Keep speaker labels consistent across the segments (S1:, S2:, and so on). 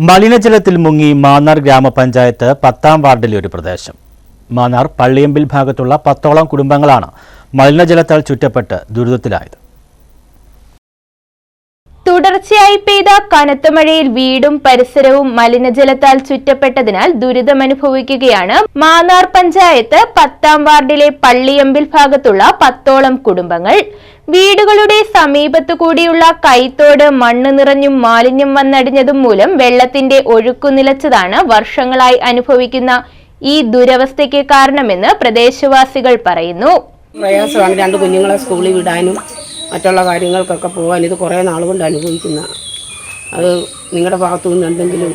S1: മലിനജലത്തിൽ മുങ്ങി മാന്നാർ ഗ്രാമപഞ്ചായത്ത് പത്താം വാർഡിലെ ഒരു പ്രദേശം. മാന്നാർ പള്ളിയമ്പിൽ ഭാഗത്തുള്ള പത്തോളം കുടുംബങ്ങളാണ് മലിനജലത്താൽ ചുറ്റപ്പെട്ട് ദുരിതത്തിലായത്.
S2: തുടർച്ചയായി പെയ്ത കനത്ത മഴയിൽ വീടും പരിസരവും മലിനജലത്താൽ ചുറ്റപ്പെട്ടതിനാൽ ദുരിതമനുഭവിക്കുകയാണ് മാന്നാർ പഞ്ചായത്ത് പത്താം വാർഡിലെ പള്ളിയമ്പിൽ ഭാഗത്തുള്ള പത്തോളം കുടുംബങ്ങൾ. വീടുകളുടെ സമീപത്തു കൂടിയുള്ള കൈത്തോട് മണ്ണ് നിറഞ്ഞും മാലിന്യം വന്നടിഞ്ഞതും മൂലം വെള്ളത്തിന്റെ ഒഴുക്കു നിലച്ചതാണ് വർഷങ്ങളായി അനുഭവിക്കുന്ന ഈ ദുരവസ്ഥയ്ക്ക് കാരണമെന്ന് പ്രദേശവാസികൾ പറയുന്നു.
S3: പ്രയാസമാണ് രണ്ട് കുഞ്ഞുങ്ങളെ സ്കൂളിൽ വിടാനും മറ്റുള്ള കാര്യങ്ങൾക്കൊക്കെ പോകാൻ ഇത് കുറേ നാൾ കൊണ്ട് അനുഭവിക്കുന്ന അത് നിങ്ങളുടെ ഭാഗത്തു നിന്ന് എന്തെങ്കിലും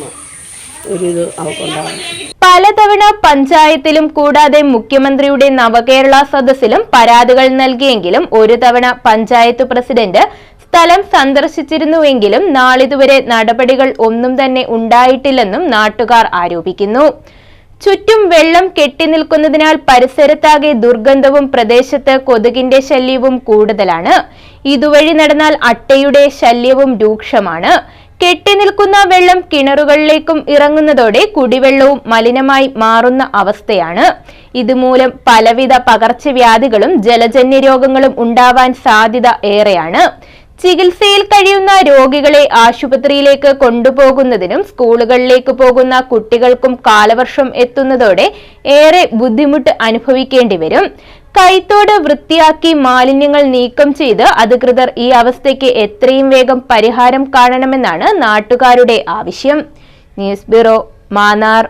S3: ഒരു ഇത് അവർക്കുണ്ടാകും
S2: പലതവണ പഞ്ചായത്തിലും കൂടാതെ മുഖ്യമന്ത്രിയുടെ നവകേരള സദസ്സിലും പരാതികൾ നൽകിയെങ്കിലും ഒരു തവണ പഞ്ചായത്ത് പ്രസിഡന്റ് സ്ഥലം സന്ദർശിച്ചിരുന്നുവെങ്കിലും നാളിതുവരെ നടപടികൾ ഒന്നും തന്നെ ഉണ്ടായിട്ടില്ലെന്നും നാട്ടുകാർ ആരോപിക്കുന്നു. ചുറ്റും വെള്ളം കെട്ടി നിൽക്കുന്നതിനാൽ പരിസരത്താകെ ദുർഗന്ധവും പ്രദേശത്ത് കൊതുകിന്റെ ശല്യവും കൂടുതലാണ്. ഇതുവഴി നടന്നാൽ അട്ടയുടെ ശല്യവും രൂക്ഷമാണ്. കെട്ടി നിൽക്കുന്ന വെള്ളം കിണറുകളിലേക്കും ഇറങ്ങുന്നതോടെ കുടിവെള്ളവും മലിനമായി മാറുന്ന അവസ്ഥയാണ്. ഇതുമൂലം പലവിധ പകർച്ചവ്യാധികളും ജലജന്യ രോഗങ്ങളും ഉണ്ടാവാൻ സാധ്യത ഏറെയാണ്. ചികിത്സയിൽ കഴിയുന്ന രോഗികളെ ആശുപത്രിയിലേക്ക് കൊണ്ടുപോകുന്നതിനും സ്കൂളുകളിലേക്ക് പോകുന്ന കുട്ടികൾക്കും കാലവർഷം എത്തുന്നതോടെ ഏറെ ബുദ്ധിമുട്ട് അനുഭവിക്കേണ്ടി വരും. കൈത്തോട് വൃത്തിയാക്കി മാലിന്യങ്ങൾ നീക്കം ചെയ്ത് അധികൃതർ ഈ അവസ്ഥയ്ക്ക് എത്രയും വേഗം പരിഹാരം കാണണമെന്നാണ് നാട്ടുകാരുടെ ആവശ്യം. News bureau Mannar.